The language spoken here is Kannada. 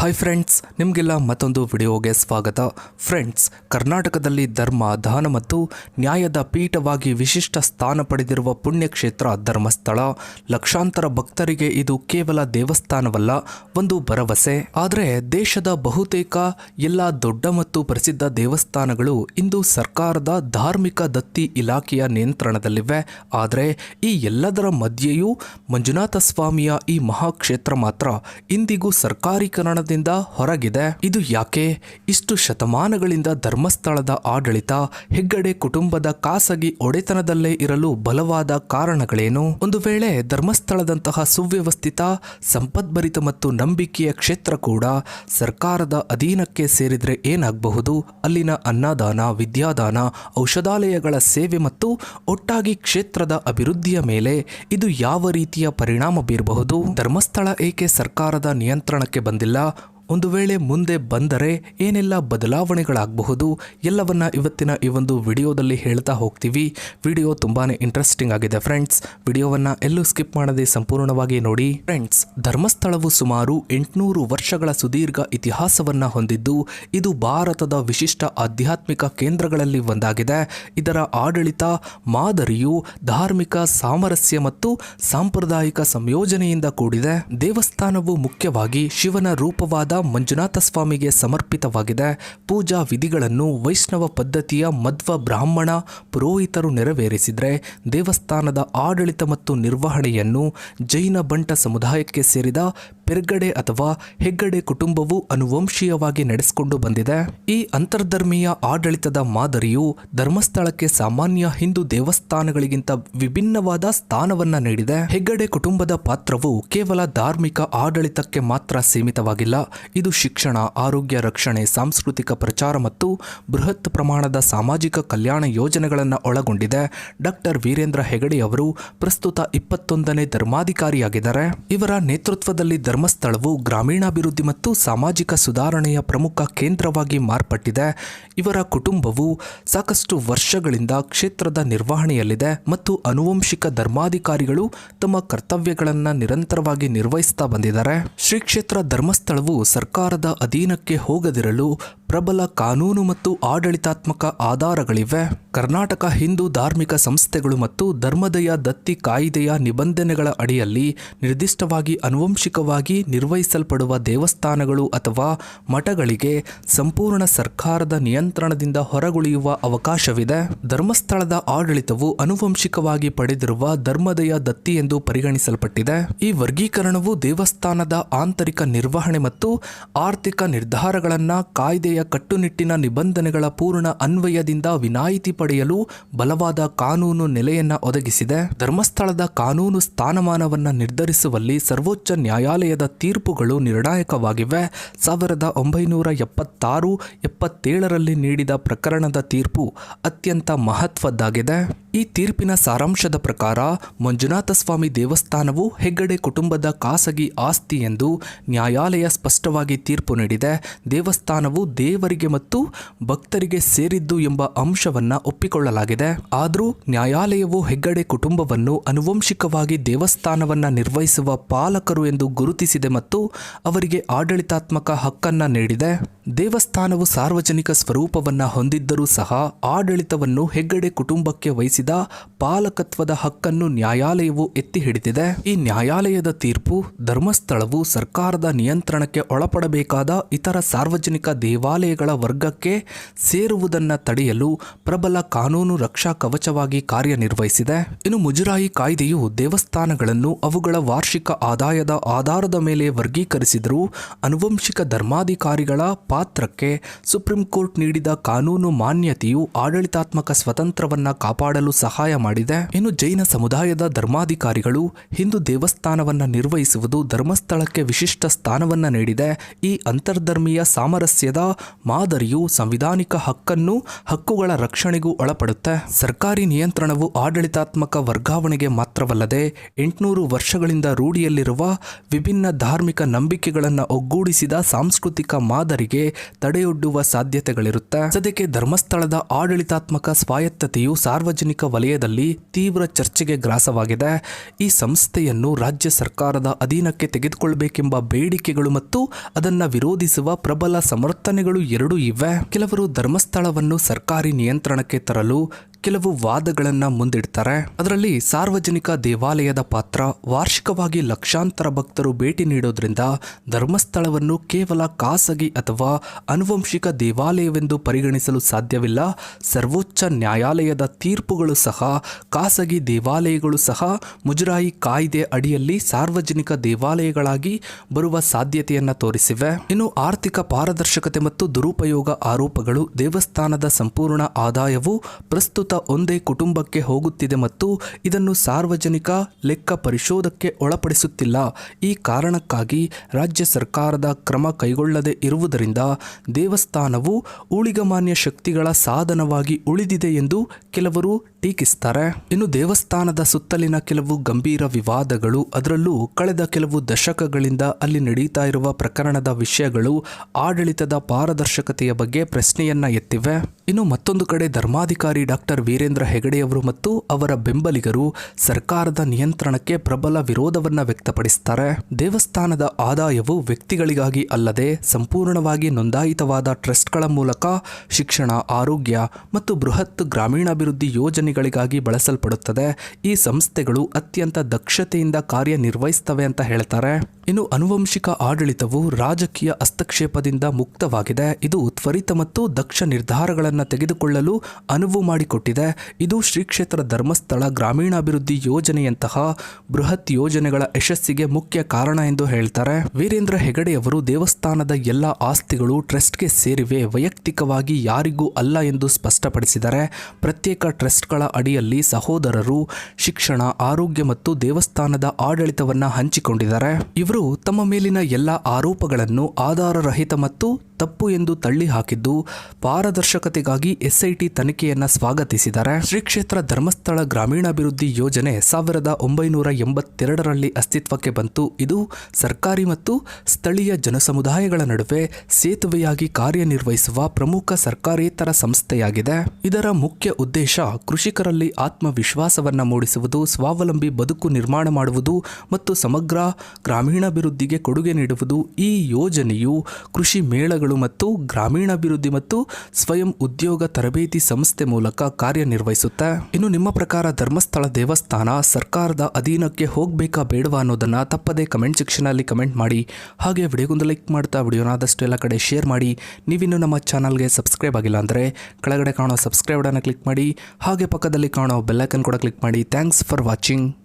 ಹಾಯ್ ಫ್ರೆಂಡ್ಸ್ ನಿಮಗೆಲ್ಲ ಮತ್ತೊಂದು ವಿಡಿಯೋಗೆ ಸ್ವಾಗತ. ಫ್ರೆಂಡ್ಸ್ ಕರ್ನಾಟಕದಲ್ಲಿ ಧರ್ಮ, ದಾನ ಮತ್ತು ನ್ಯಾಯದ ಪೀಠವಾಗಿ ವಿಶಿಷ್ಟ ಸ್ಥಾನ ಪಡೆದಿರುವ ಪುಣ್ಯಕ್ಷೇತ್ರ ಧರ್ಮಸ್ಥಳ. ಲಕ್ಷಾಂತರ ಭಕ್ತರಿಗೆ ಇದು ಕೇವಲ ದೇವಸ್ಥಾನವಲ್ಲ, ಒಂದು ಭರವಸೆ. ಆದರೆ ದೇಶದ ಬಹುತೇಕ ಎಲ್ಲ ದೊಡ್ಡ ಮತ್ತು ಪ್ರಸಿದ್ಧ ದೇವಸ್ಥಾನಗಳು ಇಂದು ಸರ್ಕಾರದ ಧಾರ್ಮಿಕ ದತ್ತಿ ಇಲಾಖೆಯ ನಿಯಂತ್ರಣದಲ್ಲಿವೆ. ಆದರೆ ಈ ಎಲ್ಲದರ ಮಧ್ಯೆಯೂ ಮಂಜುನಾಥ ಸ್ವಾಮಿಯ ಈ ಮಹಾಕ್ಷೇತ್ರ ಮಾತ್ರ. ಇಂದಿಗೂ ಸರ್ಕಾರೀಕರಣದಿಂದ ಹೊರಗಿದೆ. ಇದು ಯಾಕೆ? ಇಷ್ಟು ಶತಮಾನಗಳಿಂದ ಧರ್ಮಸ್ಥಳದ ಆಡಳಿತ ಹೆಗ್ಗಡೆ ಕುಟುಂಬದ ಖಾಸಗಿ ಒಡೆತನದಲ್ಲೇ ಇರಲು ಬಲವಾದ ಕಾರಣಗಳೇನು? ಒಂದು ವೇಳೆ ಧರ್ಮಸ್ಥಳದಂತಹ ಸುವ್ಯವಸ್ಥಿತ ಸಂಪದ್ಭರಿತ ಮತ್ತು ನಂಬಿಕೆಯ ಕ್ಷೇತ್ರ ಕೂಡ ಸರ್ಕಾರದ ಅಧೀನಕ್ಕೆ ಸೇರಿದ್ರೆ ಏನಾಗಬಹುದು? ಅಲ್ಲಿನ ಅನ್ನದಾನ, ವಿದ್ಯಾದಾನ, ಔಷಧಾಲಯಗಳ ಸೇವೆ ಮತ್ತು ಒಟ್ಟಾಗಿ ಕ್ಷೇತ್ರದ ಅಭಿವೃದ್ಧಿಯ ಮೇಲೆ ಇದು ಯಾವ ರೀತಿಯ ಪರಿಣಾಮ ಬೀರಬಹುದು? ಧರ್ಮಸ್ಥಳ ಏಕೆ ಸರ್ಕಾರದ ನಿಯಂತ್ರಣಕ್ಕೆ ಬಂದಿಲ್ಲ? ಒಂದು ವೇಳೆ ಮುಂದೆ ಬಂದರೆ ಏನೆಲ್ಲ ಬದಲಾವಣೆಗಳಾಗಬಹುದು ಎಲ್ಲವನ್ನ ಇವತ್ತಿನ ಈ ಒಂದು ವಿಡಿಯೋದಲ್ಲಿ ಹೇಳ್ತಾ ಹೋಗ್ತೀವಿ. ವಿಡಿಯೋ ತುಂಬಾನೇ ಇಂಟ್ರೆಸ್ಟಿಂಗ್ ಆಗಿದೆ ಫ್ರೆಂಡ್ಸ್ ವಿಡಿಯೋವನ್ನ ಎಲ್ಲೂ ಸ್ಕಿಪ್ ಮಾಡದೆ ಸಂಪೂರ್ಣವಾಗಿ ನೋಡಿ. ಫ್ರೆಂಡ್ಸ್ ಧರ್ಮಸ್ಥಳವು ಸುಮಾರು ಎಂಟುನೂರು ವರ್ಷಗಳ ಸುದೀರ್ಘ ಇತಿಹಾಸವನ್ನ ಹೊಂದಿದ್ದು, ಇದು ಭಾರತದ ವಿಶಿಷ್ಟ ಆಧ್ಯಾತ್ಮಿಕ ಕೇಂದ್ರಗಳಲ್ಲಿ ಒಂದಾಗಿದೆ. ಇದರ ಆಡಳಿತ, ಮಾದರಿಯು ಧಾರ್ಮಿಕ ಸಾಮರಸ್ಯ ಮತ್ತು ಸಾಂಪ್ರದಾಯಿಕ ಸಂಯೋಜನೆಯಿಂದ ಕೂಡಿದೆ. ದೇವಸ್ಥಾನವು ಮುಖ್ಯವಾಗಿ ಶಿವನ ರೂಪವಾದ ಮಂಜುನಾಥ ಸ್ವಾಮಿಗೆ ಸಮರ್ಪಿತವಾಗಿದೆ. ಪೂಜಾ ವಿಧಿಗಳನ್ನು ವೈಷ್ಣವ ಪದ್ಧತಿಯ ಮಧ್ವ ಬ್ರಾಹ್ಮಣ ಪುರೋಹಿತರು ನೆರವೇರಿಸಿದರೆ ದೇವಸ್ಥಾನದ ಆಡಳಿತ ಮತ್ತು ನಿರ್ವಹಣೆಯನ್ನು ಜೈನ ಬಂಟ ಸಮುದಾಯಕ್ಕೆ ಸೇರಿದ ಪೆರ್ಗಡೆ ಅಥವಾ ಹೆಗ್ಗಡೆ ಕುಟುಂಬವು ಅನುವಂಶೀಯವಾಗಿ ನಡೆಸಿಕೊಂಡು ಬಂದಿದೆ. ಈ ಅಂತರ್ಧರ್ಮೀಯ ಆಡಳಿತದ ಮಾದರಿಯು ಧರ್ಮಸ್ಥಳಕ್ಕೆ ಸಾಮಾನ್ಯ ಹಿಂದೂ ದೇವಸ್ಥಾನಗಳಿಗಿಂತ ವಿಭಿನ್ನವಾದ ಸ್ಥಾನವನ್ನ ನೀಡಿದೆ. ಹೆಗ್ಗಡೆ ಕುಟುಂಬದ ಪಾತ್ರವು ಕೇವಲ ಧಾರ್ಮಿಕ ಆಡಳಿತಕ್ಕೆ ಮಾತ್ರ ಸೀಮಿತವಾಗಿಲ್ಲ. ಇದು ಶಿಕ್ಷಣ, ಆರೋಗ್ಯ ರಕ್ಷಣೆ, ಸಾಂಸ್ಕೃತಿಕ ಪ್ರಚಾರ ಮತ್ತು ಬೃಹತ್ ಪ್ರಮಾಣದ ಸಾಮಾಜಿಕ ಕಲ್ಯಾಣ ಯೋಜನೆಗಳನ್ನು ಒಳಗೊಂಡಿದೆ. ಡಾಕ್ಟರ್ ವೀರೇಂದ್ರ ಹೆಗಡೆಯವರು ಪ್ರಸ್ತುತ ಇಪ್ಪತ್ತೊಂದನೇ ಧರ್ಮಾಧಿಕಾರಿಯಾಗಿದ್ದಾರೆ. ಇವರ ನೇತೃತ್ವದಲ್ಲಿ ಧರ್ಮಸ್ಥಳವು ಗ್ರಾಮೀಣಾಭಿವೃದ್ಧಿ ಮತ್ತು ಸಾಮಾಜಿಕ ಸುಧಾರಣೆಯ ಪ್ರಮುಖ ಕೇಂದ್ರವಾಗಿ ಮಾರ್ಪಟ್ಟಿದೆ. ಇವರ ಕುಟುಂಬವು ಸಾಕಷ್ಟು ವರ್ಷಗಳಿಂದ ಕ್ಷೇತ್ರದ ನಿರ್ವಹಣೆಯಲ್ಲಿದೆ ಮತ್ತು ಅನುವಂಶಿಕ ಧರ್ಮಾಧಿಕಾರಿಗಳು ತಮ್ಮ ಕರ್ತವ್ಯಗಳನ್ನು ನಿರಂತರವಾಗಿ ನಿರ್ವಹಿಸ್ತಾ ಬಂದಿದ್ದಾರೆ. ಶ್ರೀ ಕ್ಷೇತ್ರ ಧರ್ಮಸ್ಥಳವು ಸರ್ಕಾರದ ಅಧೀನಕ್ಕೆ ಹೋಗದಿರಲು ಪ್ರಬಲ ಕಾನೂನು ಮತ್ತು ಆಡಳಿತಾತ್ಮಕ ಆಧಾರಗಳಿವೆ. ಕರ್ನಾಟಕ ಹಿಂದೂ ಧಾರ್ಮಿಕ ಸಂಸ್ಥೆಗಳು ಮತ್ತು ಧರ್ಮದಯ ದತ್ತಿ ಕಾಯಿದೆಯ ನಿಬಂಧನೆಗಳ ಅಡಿಯಲ್ಲಿ ನಿರ್ದಿಷ್ಟವಾಗಿ ಅನುವಂಶಿಕವಾಗಿ ನಿರ್ವಹಿಸಲ್ಪಡುವ ದೇವಸ್ಥಾನಗಳು ಅಥವಾ ಮಠಗಳಿಗೆ ಸಂಪೂರ್ಣ ಸರ್ಕಾರದ ನಿಯಂತ್ರಣದಿಂದ ಹೊರಗುಳಿಯುವ ಅವಕಾಶವಿದೆ. ಧರ್ಮಸ್ಥಳದ ಆಡಳಿತವು ಅನುವಂಶಿಕವಾಗಿ ಪಡೆದಿರುವ ಧರ್ಮದಯ ದತ್ತಿ ಎಂದು ಪರಿಗಣಿಸಲ್ಪಟ್ಟಿದೆ. ಈ ವರ್ಗೀಕರಣವು ದೇವಸ್ಥಾನದ ಆಂತರಿಕ ನಿರ್ವಹಣೆ ಮತ್ತು ಆರ್ಥಿಕ ನಿರ್ಧಾರಗಳನ್ನು ಕಾಯ್ದೆಯ ಕಟ್ಟುನಿಟ್ಟಿನ ನಿಬಂಧನೆಗಳ ಪೂರ್ಣ ಅನ್ವಯದಿಂದ ವಿನಾಯಿತಿ ಪಡೆಯಲು ಬಲವಾದ ಕಾನೂನು ನೆಲೆಯನ್ನ ಒದಗಿಸಿದೆ. ಧರ್ಮಸ್ಥಳದ ಕಾನೂನು ಸ್ಥಾನಮಾನವನ್ನು ನಿರ್ಧರಿಸುವಲ್ಲಿ ಸರ್ವೋಚ್ಚ ನ್ಯಾಯಾಲಯದ ತೀರ್ಪುಗಳು ನಿರ್ಣಾಯಕವಾಗಿವೆ. ಸಾವಿರದ ಒಂಬೈನೂರ ಎಪ್ಪತ್ತಾರು, ಎಪ್ಪತ್ತೇಳರಲ್ಲಿ ನೀಡಿದ ಪ್ರಕರಣದ ತೀರ್ಪು ಅತ್ಯಂತ ಮಹತ್ವದ್ದಾಗಿದೆ. ಈ ತೀರ್ಪಿನ ಸಾರಾಂಶದ ಪ್ರಕಾರ ಮಂಜುನಾಥಸ್ವಾಮಿ ದೇವಸ್ಥಾನವು ಹೆಗ್ಗಡೆ ಕುಟುಂಬದ ಖಾಸಗಿ ಆಸ್ತಿ ಎಂದು ನ್ಯಾಯಾಲಯ ಸ್ಪಷ್ಟವಾಗಿ ತೀರ್ಪು ನೀಡಿದೆ. ದೇವಸ್ಥಾನವು ದೇವರಿಗೆ ಮತ್ತು ಭಕ್ತರಿಗೆ ಸೇರಿದ್ದು ಎಂಬ ಅಂಶವನ್ನ ಒಪ್ಪಿಕೊಳ್ಳಲಾಗಿದೆ. ಆದರೂ ನ್ಯಾಯಾಲಯವು ಹೆಗ್ಗಡೆ ಕುಟುಂಬವನ್ನು ಅನುವಂಶಿಕವಾಗಿ ದೇವಸ್ಥಾನವನ್ನ ನಿರ್ವಹಿಸುವ ಪಾಲಕರು ಎಂದು ಗುರುತಿಸಿದೆ ಮತ್ತು ಅವರಿಗೆ ಆಡಳಿತಾತ್ಮಕ ಹಕ್ಕನ್ನ ನೀಡಿದೆ. ದೇವಸ್ಥಾನವು ಸಾರ್ವಜನಿಕ ಸ್ವರೂಪವನ್ನ ಹೊಂದಿದ್ದರೂ ಸಹ ಆಡಳಿತವನ್ನು ಹೆಗ್ಗಡೆ ಕುಟುಂಬಕ್ಕೆ ವಹಿಸಿದ ಪಾಲಕತ್ವದ ಹಕ್ಕನ್ನು ನ್ಯಾಯಾಲಯವು ಎತ್ತಿ ಹಿಡಿದಿದೆ ಈ ನ್ಯಾಯಾಲಯದ ತೀರ್ಪು ಧರ್ಮಸ್ಥಳವು ಸರ್ಕಾರದ ನಿಯಂತ್ರಣಕ್ಕೆ ಒಳಪಡಬೇಕಾದ ಇತರ ಸಾರ್ವಜನಿಕ ದೇವಾಲಯಗಳ ವರ್ಗಕ್ಕೆ ಸೇರುವುದನ್ನು ತಡೆಯಲು ಪ್ರಬಲ ಕಾನೂನು ರಕ್ಷಾ ಕವಚವಾಗಿ ಕಾರ್ಯನಿರ್ವಹಿಸಿದೆ. ಇನ್ನು ಮುಜರಾಯಿ ಕಾಯ್ದೆಯು ದೇವಸ್ಥಾನಗಳನ್ನು ಅವುಗಳ ವಾರ್ಷಿಕ ಆದಾಯದ ಆಧಾರದ ಮೇಲೆ ವರ್ಗೀಕರಿಸಿದರೂ ಅನುವಂಶಿಕ ಧರ್ಮಾಧಿಕಾರಿಗಳ ಪಾತ್ರಕ್ಕೆ ಸುಪ್ರೀಂ ಕೋರ್ಟ್ ನೀಡಿದ ಕಾನೂನು ಮಾನ್ಯತೆಯು ಆಡಳಿತಾತ್ಮಕ ಸ್ವತಂತ್ರವನ್ನ ಕಾಪಾಡಲು ಸಹಾಯ ಮಾಡಿದೆ. ಇನ್ನು ಜೈನ ಸಮುದಾಯದ ಧರ್ಮಾಧಿಕಾರಿಗಳು ಹಿಂದೂ ದೇವಸ್ಥಾನವನ್ನ ನಿರ್ವಹಿಸುವುದು ಧರ್ಮಸ್ಥಳಕ್ಕೆ ವಿಶಿಷ್ಟ ಸ್ಥಾನವನ್ನ ನೀಡಿದೆ. ಈ ಅಂತರ್ಧರ್ಮೀಯ ಸಾಮರಸ್ಯದ ಮಾದರಿಯು ಸಂವಿಧಾನಿಕ ಹಕ್ಕನ್ನು ಹಕ್ಕುಗಳ ರಕ್ಷಣೆಗೂ ಒಳಪಡುತ್ತೆ. ಸರ್ಕಾರಿ ನಿಯಂತ್ರಣವು ಆಡಳಿತಾತ್ಮಕ ವರ್ಗಾವಣೆಗೆ ಮಾತ್ರವಲ್ಲದೆ ಎಂಟುನೂರು ವರ್ಷಗಳಿಂದ ರೂಢಿಯಲ್ಲಿರುವ ವಿಭಿನ್ನ ಧಾರ್ಮಿಕ ನಂಬಿಕೆಗಳನ್ನು ಒಗ್ಗೂಡಿಸಿದ ಸಾಂಸ್ಕೃತಿಕ ಮಾದರಿಗೆ ತಡೆಯೊಡ್ಡುವ ಸಾಧ್ಯತೆಗಳಿರುತ್ತೆ. ಸದ್ಯಕ್ಕೆ ಧರ್ಮಸ್ಥಳದ ಆಡಳಿತಾತ್ಮಕ ಸ್ವಾಯತ್ತತೆಯು ಸಾರ್ವಜನಿಕ ವಲಯದಲ್ಲಿ ತೀವ್ರ ಚರ್ಚೆಗೆ ಗ್ರಾಸವಾಗಿದೆ. ಈ ಸಂಸ್ಥೆಯನ್ನು ರಾಜ್ಯ ಸರ್ಕಾರದ ಅಧೀನಕ್ಕೆ ತೆಗೆದುಕೊಳ್ಳಬೇಕೆಂಬ ಬೇಡಿಕೆಗಳು ಮತ್ತು ಅದನ್ನು ವಿರೋಧಿಸುವ ಪ್ರಬಲ ಸಮರ್ಥನೆಗಳು ಎರಡೂ ಇವೆ. ಕೆಲವರು ಧರ್ಮಸ್ಥಳವನ್ನು ಸರ್ಕಾರಿ ನಿಯಂತ್ರಣಕ್ಕೆ ತರಲು ಕೆಲವು ವಾದಗಳನ್ನು ಮುಂದಿಡ್ತಾರೆ. ಅದರಲ್ಲಿ ಸಾರ್ವಜನಿಕ ದೇವಾಲಯದ ಪಾತ್ರ ವಾರ್ಷಿಕವಾಗಿ ಲಕ್ಷಾಂತರ ಭಕ್ತರು ಭೇಟಿ ನೀಡೋದ್ರಿಂದ ಧರ್ಮಸ್ಥಳವನ್ನು ಕೇವಲ ಖಾಸಗಿ ಅಥವಾ ಅನುವಂಶಿಕ ದೇವಾಲಯವೆಂದು ಪರಿಗಣಿಸಲು ಸಾಧ್ಯವಿಲ್ಲ. ಸರ್ವೋಚ್ಚ ನ್ಯಾಯಾಲಯದ ತೀರ್ಪುಗಳು ಸಹ, ಖಾಸಗಿ ದೇವಾಲಯಗಳು ಸಹ ಮುಜರಾಯಿ ಕಾಯ್ದೆ ಅಡಿಯಲ್ಲಿ ಸಾರ್ವಜನಿಕ ದೇವಾಲಯಗಳಾಗಿ ಬರುವ ಸಾಧ್ಯತೆಯನ್ನು ತೋರಿಸಿವೆ. ಇನ್ನು ಆರ್ಥಿಕ ಪಾರದರ್ಶಕತೆ ಮತ್ತು ದುರುಪಯೋಗ ಆರೋಪಗಳು ದೇವಸ್ಥಾನದ ಸಂಪೂರ್ಣ ಆದಾಯವು ಪ್ರಸ್ತುತ ಒಂದೇ ಕುಟುಂಬಕ್ಕೆ ಹೋಗುತ್ತಿದೆ ಮತ್ತು ಇದನ್ನು ಸಾರ್ವಜನಿಕ ಲೆಕ್ಕ ಪರಿಶೋಧಕ್ಕೆ ಒಳಪಡಿಸುತ್ತಿಲ್ಲ. ಈ ಕಾರಣಕ್ಕಾಗಿ ರಾಜ್ಯ ಸರ್ಕಾರದ ಕ್ರಮ ಕೈಗೊಳ್ಳದೆ ಇರುವುದರಿಂದ ದೇವಸ್ಥಾನವು ಊಳಿಗಮಾನ್ಯ ಶಕ್ತಿಗಳ ಸಾಧನವಾಗಿ ಉಳಿದಿದೆ ಎಂದು ಕೆಲವರು ಟೀಕಿಸ್ತಾರೆ. ಇನ್ನು ದೇವಸ್ಥಾನದ ಸುತ್ತಲಿನ ಕೆಲವು ಗಂಭೀರ ವಿವಾದಗಳು ಅದರಲ್ಲೂ ಕಳೆದ ಕೆಲವು ದಶಕಗಳಿಂದ ಅಲ್ಲಿ ನಡೀತಾ ಇರುವ ಪ್ರಕರಣದ ವಿಷಯಗಳು ಆಡಳಿತದ ಪಾರದರ್ಶಕತೆಯ ಬಗ್ಗೆ ಪ್ರಶ್ನೆಯನ್ನ ಎತ್ತಿವೆ. ಇನ್ನು ಮತ್ತೊಂದು ಕಡೆ ಧರ್ಮಾಧಿಕಾರಿ ಡಾಕ್ಟರ್ ವೀರೇಂದ್ರ ಹೆಗಡೆಯವರು ಮತ್ತು ಅವರ ಬೆಂಬಲಿಗರು ಸರ್ಕಾರದ ನಿಯಂತ್ರಣಕ್ಕೆ ಪ್ರಬಲ ವಿರೋಧವನ್ನು ವ್ಯಕ್ತಪಡಿಸುತ್ತಾರೆ ದೇವಸ್ಥಾನದ ಆದಾಯವು ವ್ಯಕ್ತಿಗಳಿಗಾಗಿ ಅಲ್ಲದೆ ಸಂಪೂರ್ಣವಾಗಿ ನೋಂದಾಯಿತವಾದ ಟ್ರಸ್ಟ್ಗಳ ಮೂಲಕ ಶಿಕ್ಷಣ, ಆರೋಗ್ಯ ಮತ್ತು ಬೃಹತ್ ಗ್ರಾಮೀಣಾಭಿವೃದ್ಧಿ ಯೋಜನೆಗಳಿಗಾಗಿ ಬಳಸಲ್ಪಡುತ್ತದೆ. ಈ ಸಂಸ್ಥೆಗಳು ಅತ್ಯಂತ ದಕ್ಷತೆಯಿಂದ ಕಾರ್ಯನಿರ್ವಹಿಸ್ತವೆ ಅಂತ ಹೇಳ್ತಾರೆ. ಇನ್ನು ಅನುವಂಶಿಕ ಆಡಳಿತವು ರಾಜಕೀಯ ಹಸ್ತಕ್ಷೇಪದಿಂದ ಮುಕ್ತವಾಗಿದೆ. ಇದು ತ್ವರಿತ ಮತ್ತು ದಕ್ಷ ನಿರ್ಧಾರಗಳನ್ನು ತೆಗೆದುಕೊಳ್ಳಲು ಅನುವು ಮಾಡಿಕೊಟ್ಟಿದೆ. ಇದು ಶ್ರೀ ಕ್ಷೇತ್ರ ಧರ್ಮಸ್ಥಳ ಗ್ರಾಮೀಣಾಭಿವೃದ್ಧಿ ಯೋಜನೆಯಂತಹ ಬೃಹತ್ ಯೋಜನೆಗಳ ಯಶಸ್ಸಿಗೆ ಮುಖ್ಯ ಕಾರಣ ಎಂದು ಹೇಳ್ತಾರೆ. ವೀರೇಂದ್ರ ಹೆಗಡೆಯವರು ದೇವಸ್ಥಾನದ ಎಲ್ಲ ಆಸ್ತಿಗಳು ಟ್ರಸ್ಟ್ಗೆ ಸೇರಿವೆ. ವೈಯಕ್ತಿಕವಾಗಿ ಯಾರಿಗೂ ಅಲ್ಲ ಎಂದು ಸ್ಪಷ್ಟಪಡಿಸಿದರೆ, ಪ್ರತ್ಯೇಕ ಟ್ರಸ್ಟ್ಗಳ ಅಡಿಯಲ್ಲಿ ಸಹೋದರರು, ಶಿಕ್ಷಣ, ಆರೋಗ್ಯ ಮತ್ತು ದೇವಸ್ಥಾನದ ಆಡಳಿತವನ್ನು ಹಂಚಿಕೊಂಡಿದ್ದಾರೆ. ಇವರು ತಮ್ಮ ಮೇಲಿನ ಎಲ್ಲ ಆರೋಪಗಳನ್ನು ಆಧಾರರಹಿತ ಮತ್ತು ತಪ್ಪು ಎಂದು ತಳ್ಳಿ ಹಾಕಿದ್ದು ಪಾರದರ್ಶಕತೆಗಾಗಿ ಎಸ್ಐಟಿ ತನಿಖೆಯನ್ನ ಸ್ವಾಗತಿಸಿದ್ದಾರೆ. ಶ್ರೀ ಕ್ಷೇತ್ರ ಧರ್ಮಸ್ಥಳ ಗ್ರಾಮೀಣಾಭಿವೃದ್ಧಿ ಯೋಜನೆ ಸಾವಿರದ ಒಂಬೈನೂರ ಎಂಬತ್ತೆರಡರಲ್ಲಿ ಅಸ್ತಿತ್ವಕ್ಕೆ ಬಂತು. ಇದು ಸರ್ಕಾರಿ ಮತ್ತು ಸ್ಥಳೀಯ ಜನಸಮುದಾಯಗಳ ನಡುವೆ ಸೇತುವೆಯಾಗಿ ಕಾರ್ಯನಿರ್ವಹಿಸುವ ಪ್ರಮುಖ ಸರ್ಕಾರೇತರ ಸಂಸ್ಥೆಯಾಗಿದೆ. ಇದರ ಮುಖ್ಯ ಉದ್ದೇಶ ಕೃಷಿಕರಲ್ಲಿ ಆತ್ಮವಿಶ್ವಾಸವನ್ನು ಮೂಡಿಸುವುದು, ಸ್ವಾವಲಂಬಿ ಬದುಕು ನಿರ್ಮಾಣ ಮಾಡುವುದು ಮತ್ತು ಸಮಗ್ರ ಗ್ರಾಮೀಣಾಭಿವೃದ್ಧಿಗೆ ಕೊಡುಗೆ ನೀಡುವುದು. ಈ ಯೋಜನೆಯು ಕೃಷಿ ಮೇಳಗಳು ಮತ್ತು ಗ್ರಾಮೀಣಾಭಿವೃದ್ಧಿ ಮತ್ತು ಸ್ವಯಂ ಉದ್ಯೋಗ ತರಬೇತಿ ಸಂಸ್ಥೆ ಮೂಲಕ ಕಾರ್ಯನಿರ್ವಹಿಸುತ್ತೆ. ಇನ್ನು ನಿಮ್ಮ ಪ್ರಕಾರ ಧರ್ಮಸ್ಥಳ ದೇವಸ್ಥಾನ ಸರ್ಕಾರದ ಅಧೀನಕ್ಕೆ ಹೋಗಬೇಕಾ ಬೇಡವಾ ಅನ್ನೋದನ್ನು ತಪ್ಪದೇ ಕಮೆಂಟ್ ಸೆಕ್ಷನ್ ಅಲ್ಲಿ ಕಮೆಂಟ್ ಮಾಡಿ. ಹಾಗೆ ವಿಡಿಯೋಗೊಂದು ಲೈಕ್ ಮಾಡ್ತಾ ವಿಡಿಯೋನಾದಷ್ಟು ಎಲ್ಲ ಕಡೆ ಶೇರ್ ಮಾಡಿ. ನೀವಿನ್ನು ನಮ್ಮ ಚಾನಲ್ಗೆ ಸಬ್ಸ್ಕ್ರೈಬ್ ಆಗಿಲ್ಲ ಅಂದರೆ ಕೆಳಗಡೆ ಕಾಣೋ ಸಬ್ಸ್ಕ್ರೈಬ್ ಕ್ಲಿಕ್ ಮಾಡಿ. ಹಾಗೆ ಪಕ್ಕದಲ್ಲಿ ಕಾಣೋ ಬೆಲ್ಲೈಕನ್ ಕೂಡ ಕ್ಲಿಕ್ ಮಾಡಿ. Thanks for watching.